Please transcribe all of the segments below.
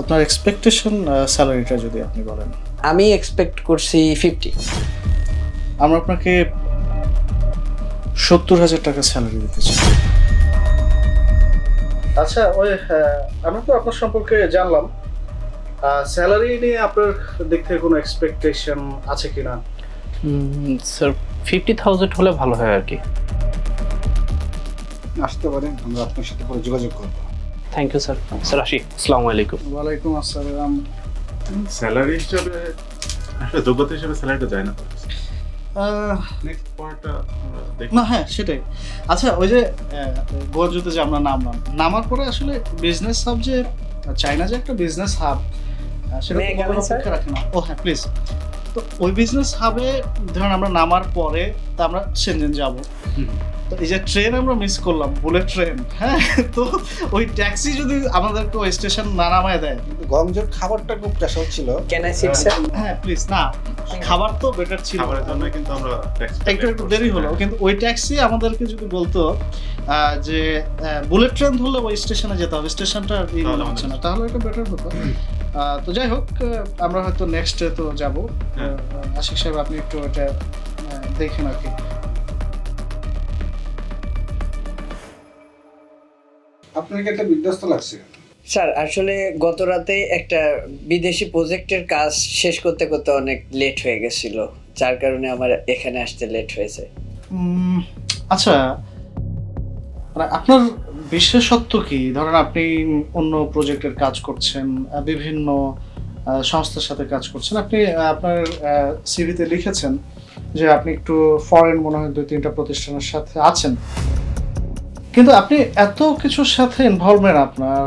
আপনার এক্সপেকটেশন স্যালারিটা যদি আপনি বলেন? আমি এক্সপেক্ট করছি ফিফটি আমরা আপনাকে সত্তর হাজার টাকা স্যালারি দিতে চাই। আচ্ছা ওই আমরা তো আপনার সম্পর্কে জানলাম। স্যালারি নিয়ে আপনার দিক থেকে কোনো এক্সপেকটেশন আছে কিনা? স্যার ফিফটি থাউজেন্ড হলে ভালো হয় আর কি। আসতে পারেন আমরা আপনার সাথে পরে যোগাযোগ করব। থ্যাংক ইউ স্যার স্যার আসি আসসালামু আলাইকুম ওয়ালাইকুম আসসালাম। স্যালারি হিসাবে আসলে যোগ্যতা হিসাবে স্যালারিটা যায় না। না হ্যাঁ সেটাই। আচ্ছা ওই যে গোয়াজুতে যে আমরা নামলাম নামার পরে আসলে বিজনেস হাব যে চাইনা যে একটা বিজনেস হাব সেটা রাখে না। ও হ্যাঁ প্লিজ তো ওই বিজনেস হাবে ধরেন আমরা নামার পরে তা আমরা সেনজেন যাব। তো এই যে ট্রেন আমরা মিস করলাম বুলেট ট্রেন হ্যাঁ? তো ওই ট্যাক্সি যদি আমাদেরকে ওই স্টেশন না নামায় দেয়। কিন্তু গঞ্জর খাবারটা খুব স্পেশাল ছিল। ক্যান আই সিট স্যার হ্যাঁ প্লিজ না খাবার তো বেটার ছিল। খাবারের জন্য কিন্তু আমরা একটু একটু দেরি হলো কিন্তু ওই ট্যাক্সি আমাদেরকে যদি বলতো আহ, যে বুলেট ট্রেন ধরলে ওই স্টেশনে যেতে হবে স্টেশনটা তাহলে হচ্ছে না তাহলে এটা বেটার হতো। তো যাই হোক আমরা হয়তো নেক্সট তো যাব। হ্যাঁ। আশিক সাহেব আপনি একটু এটা দেখেন আর কি। আপনাকে একটা বিধ্বস্ত লাগছে? স্যার আসলে গত রাতে একটা বিদেশি প্রজেক্টের কাজ শেষ করতে করতে অনেক লেট হয়ে গেছিল। যার কারণে আমার এখানে আসতে লেট হয়েছে। আচ্ছা মানে আপনার বিশেষত্ব কি? ধরেন আপনি অন্য প্রজেক্টের কাজ করছেন বিভিন্ন সংস্থার সাথে কাজ করছেন। আপনি আপনার সিভিতে লিখেছেন যে আপনি একটু ফরেন মনে হয় দুই, তিনটা প্রতিষ্ঠানের সাথে আছেন। কিন্তু আপনি এত কিছুর সাথে ইনভলভমেন্ট আপনার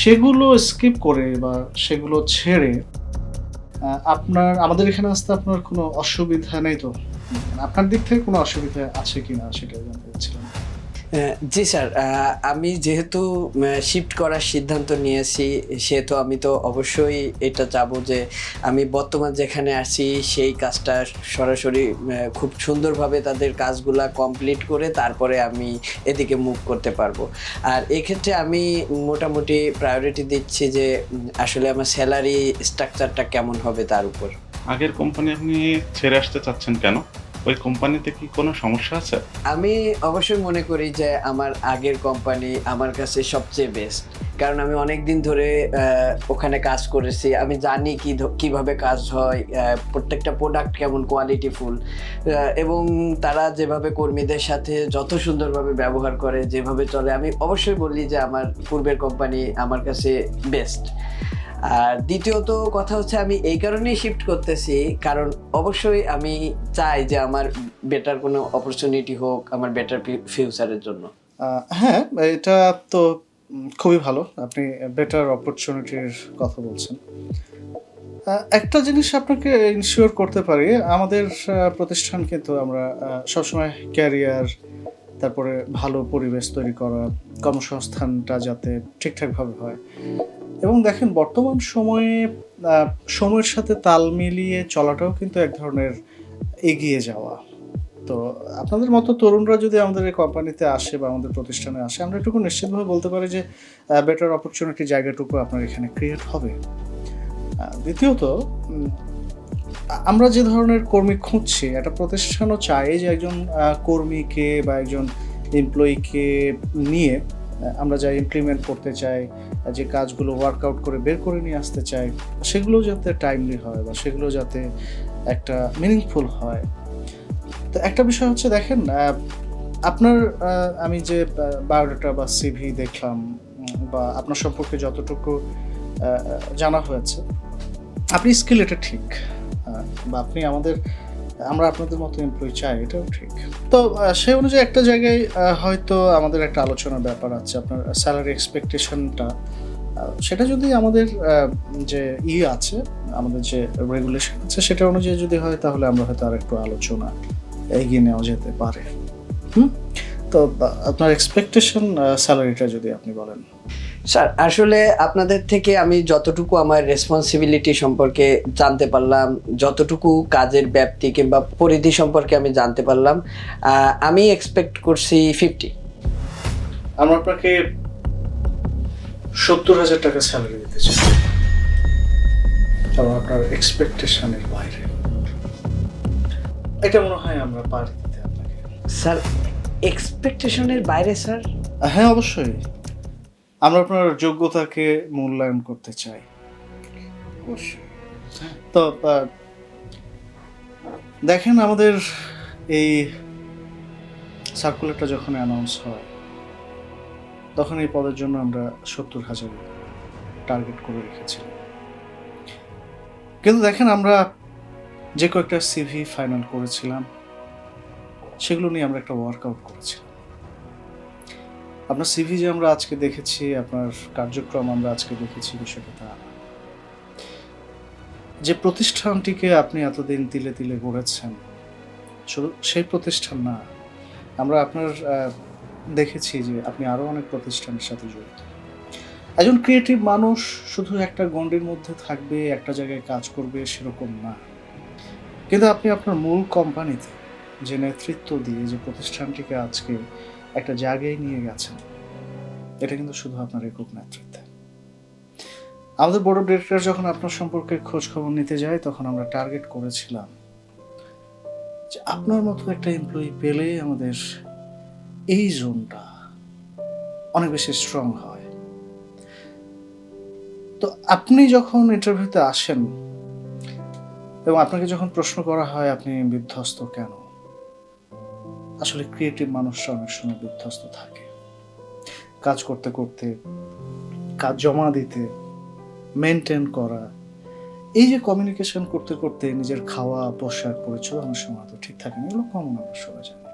সেগুলো স্কিপ করে বা সেগুলো ছেড়ে আপনার, আমাদের এখানে আসতে আপনার কোনো অসুবিধা নেই তো? আপনার দিক থেকে কোনো অসুবিধা আছে কিনা সেটা জানতে চাচ্ছিলাম। জি স্যার আমি যেহেতু শিফট করার সিদ্ধান্ত নিয়েছি, সেহেতু আমি তো অবশ্যই এটা চাবো যে আমি বর্তমান যেখানে আছি, সেই কাজটা সরাসরি খুব সুন্দরভাবে তাদের কাজগুলা কমপ্লিট করে তারপরে আমি এদিকে মুভ করতে পারব। আর এক্ষেত্রে আমি মোটামুটি প্রায়োরিটি দিচ্ছি যে আসলে আমার স্যালারি স্ট্রাকচারটা কেমন হবে তার উপর। আগের কোম্পানি আপনি ছেড়ে আসতে চাচ্ছেন কেন? ওই কোম্পানিতে কি কোনো সমস্যা আছে? আমি অবশ্যই মনে করি যে আমার আগের কোম্পানি আমার কাছে সবচেয়ে বেস্ট কারণ আমি অনেক দিন ধরে ওখানে কাজ করেছি। আমি জানি কি কীভাবে কাজ হয় প্রত্যেকটা প্রোডাক্ট কেমন কোয়ালিটিফুল এবং তারা যেভাবে কর্মীদের সাথে যত সুন্দরভাবে ব্যবহার করে, যেভাবে চলে, আমি অবশ্যই বলি যে আমার পূর্বের কোম্পানি আমার কাছে বেস্ট আর দ্বিতীয়ত কথা হচ্ছে আমি এই কারণেই শিফট করতেছি, কারণ অবশ্যই আমি চাই যে আমার বেটার কোনো অপরচুনিটি হোক আমার বেটার ফিউচারের জন্য। হ্যাঁ এটা তো খুবই ভালো, আপনি বেটার অপরচুনিটির কথা বলছেন। একটা জিনিস আপনাকে ইনশিওর করতে পারি, আমাদের প্রতিষ্ঠান কিন্তু আমরা সবসময় ক্যারিয়ার তারপরে ভালো পরিবেশ তৈরি করা, কর্মসংস্থানটা যাতে ঠিকঠাকভাবে হয়। এবং দেখেন, বর্তমান সময়ে সময়ের সাথে তাল মিলিয়ে চলাটাও কিন্তু এক ধরনের এগিয়ে যাওয়া। তো আপনাদের মতো তরুণরা যদি আমাদের এই কোম্পানিতে আসে বা আমাদের প্রতিষ্ঠানে আসে, আমরা এটুকু নিশ্চিতভাবে বলতে পারি যে বেটার অপরচুনিটি জায়গাটুকু আপনার এখানে ক্রিয়েট হবে। দ্বিতীয়ত আমরা যে ধরনের কর্মী খুঁজছি, একটা প্রতিষ্ঠানও চায় যে একজন কর্মীকে বা একজন এমপ্লয়িকে নিয়ে আমরা যা ইমপ্লিমেন্ট করতে চাই যে কাজগুলো ওয়ার্কআউট করে বের করে নিয়ে আসতে চাই সেগুলো যাতে টাইমলি হয় বা সেগুলো যাতে একটা মিনিংফুল হয়। তো একটা বিষয় হচ্ছে দেখেন আপনার আমি যে বায়োডাটা বা সিভি দেখলাম বা আপনার সম্পর্কে যতটুকু জানা হয়েছে, আপনি স্কিল এটা ঠিক বা আপনি আমাদের আমরা আপনাদের মতো এমপ্লয়ি চাই, এটাও ঠিক। তো সেই অনুযায়ী একটা জায়গায় হয়তো আমাদের একটা আলোচনার ব্যাপার আছে, আপনার স্যালারি এক্সপেকটেশনটা সেটা যদি আমাদের যে ই আছে, আমাদের যে রেগুলেশন আছে, সেটা অনুযায়ী যদি হয়, তাহলে আমরা হয়তো আর একটু আলোচনা এগিয়ে নেওয়া যেতে পারে। হুম? তো আপনার এক্সপেকটেশন স্যালারিটা যদি আপনি বলেন। স্যার আসলে আপনাদের থেকে আমি যতটুকু আমার রেসপন্সিবিলিটি সম্পর্কে জানতে পারলাম যতটুকু কাজের ব্যাপ্তি কিংবা পরিধি সম্পর্কে আমি জানতে পারলাম আমি এক্সপেক্ট করছি ফিফটি আমরা আপনাকে সত্তর হাজার টাকা স্যালারি দিতে চাই। কারণ আপনার এক্সপেকটেশনের বাইরে। এটা মনে হয় আমরা পারি দিতে আপনাকে। স্যার এক্সপেকটেশনের বাইরে স্যার? হ্যাঁ অবশ্যই। আমরা আপনার যোগ্যতাকে মূল্যায়ন করতে চাই। তো দেখেন আমাদের এই সার্কুলারটা যখন অ্যানাউন্স হয় তখন এই পদের জন্য আমরা সত্তর হাজার টার্গেট করে রেখেছিলাম। কিন্তু দেখেন আমরা যে কয়েকটা সিভি ফাইনাল করেছিলাম সেগুলো নিয়ে আমরা একটা ওয়ার্কআউট করেছিলাম। আপনার সিভি যে আমরা আজকে দেখেছি, আপনার কার্যক্রম আমরা আজকে দেখেছি বিষয়টা তা যে প্রতিষ্ঠানটিকে আপনি এতদিন তিলে তিলে গড়েছেন সেই প্রতিষ্ঠান না, আমরা আপনার দেখেছি যে আপনি আরও অনেক প্রতিষ্ঠানের সাথে জড়িত। একজন ক্রিয়েটিভ মানুষ শুধু একটা গণ্ডির মধ্যে থাকবে, একটা জায়গায় কাজ করবে সেরকম না। কিন্তু আপনি আপনার মূল কোম্পানিতে যে নেতৃত্ব দিয়ে যে প্রতিষ্ঠানটিকে আজকে একটা জায়গায় নিয়ে গেছেন। এটা কিন্তু শুধু আপনার একক নেতৃত্বে। আমাদের বোর্ড অফ ডিরেক্টর যখন আপনার সম্পর্কে খোঁজ খবর নিতে যায়, তখন আমরা টার্গেট করেছিলাম যে আপনার মতো একটা এমপ্লয়ি পেলে আমাদের এই জোনটা অনেক বেশি স্ট্রং হয়। তো আপনি যখন ইন্টারভিউতে আসেন এবং আপনাকে যখন প্রশ্ন করা হয়, আপনি বিধ্বস্ত কেন? আসলে ক্রিয়েটিভ মানুষরা অনেক সময় বিধ্বস্ত থাকে। কাজ করতে করতে, কাজ জমা দিতে মেনটেন করা, এই যে কমিউনিকেশন করতে করতে নিজের খাওয়া, পোশাক পরিচয় অনেক সময় তো ঠিক থাকে না, এগুলো কমন আমরা সবাই জানি।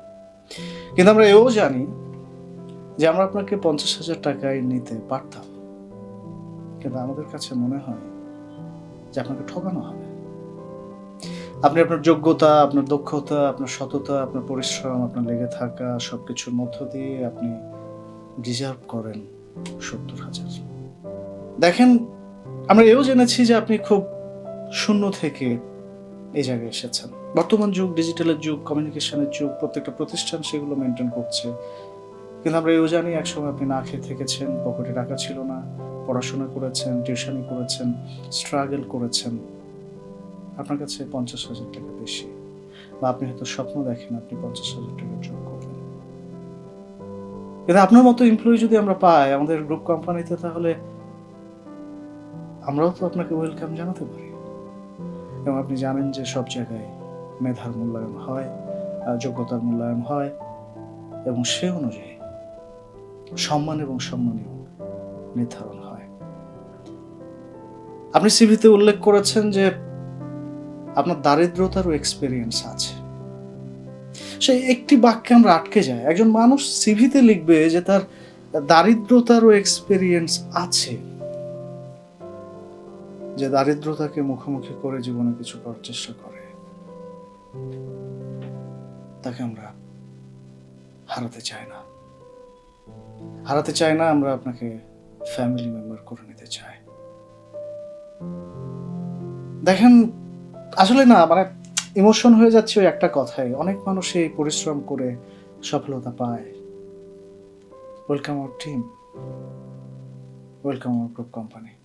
কিন্তু আমরা এও জানি যে আমরা আপনাকে পঞ্চাশ হাজার টাকায় নিতে পারতাম। কিন্তু আমাদের কাছে মনে হয় যে আপনাকে ঠকানো হবে। আপনি আপনার যোগ্যতা, আপনার দক্ষতা, আপনার সততা, আপনার পরিশ্রম, আপনার লেগে থাকা সব কিছুর মধ্য দিয়ে আপনি ডিজার্ভ করেন সত্তর হাজার। দেখেন, আমরা এও জেনেছি যে আপনি খুব শূন্য থেকে এই জায়গায় এসেছেন। বর্তমান যুগ, ডিজিটালের যুগ কমিউনিকেশনের যুগ, প্রত্যেকটা প্রতিষ্ঠান সেগুলো মেনটেন করছে। কিন্তু আমরা এও জানি একসময় আপনি না খেয়ে থেকেছেন, পকেটে টাকা ছিল না, পড়াশোনা করেছেন টিউশনি করেছেন স্ট্রাগল করেছেন। আপনার কাছে পঞ্চাশ হাজার টাকা বেশি। বা আপনি হয়তো স্বপ্ন দেখেন আপনি পঞ্চাশ হাজার টাকা যোগ করবেন। কিন্তু আপনার মতো এমপ্লয়ি যদি আমরা পাই, আমাদের গ্রুপ কোম্পানিতে তাহলে আমরাও তো আপনাকে ওয়েলকাম জানাতে পারি। এবং আপনি জানেন যে সব জায়গায় মেধার মূল্যায়ন হয় যোগ্যতার মূল্যায়ন হয়, এবং সে অনুযায়ী সম্মান এবং সম্মানীয় নির্ধারণ হয়। আপনি সিভিতে উল্লেখ করেছেন যে আপনার দারিদ্রতারও এক্সপিরিয়েন্স আছে। সেই একটি বাক্যে আমরা আটকে যাই। একজন মানুষ সিভিতে লিখবে যে তার দারিদ্রতারও এক্সপিরিয়েন্স আছে। যে দারিদ্রতাকে মুখোমুখি করে জীবনে কিছু করার চেষ্টা করে। তাকে আমরা হারাতে চাই না। হারাতে চাই না, আমরা আপনাকে ফ্যামিলি মেম্বার করে নিতে চাই। দেখেন আসলে না মানে ইমোশন হয়ে যাচ্ছে ওই একটা কথাই অনেক মানুষ এই পরিশ্রম করে সফলতা পায়। Welcome our team welcome our group company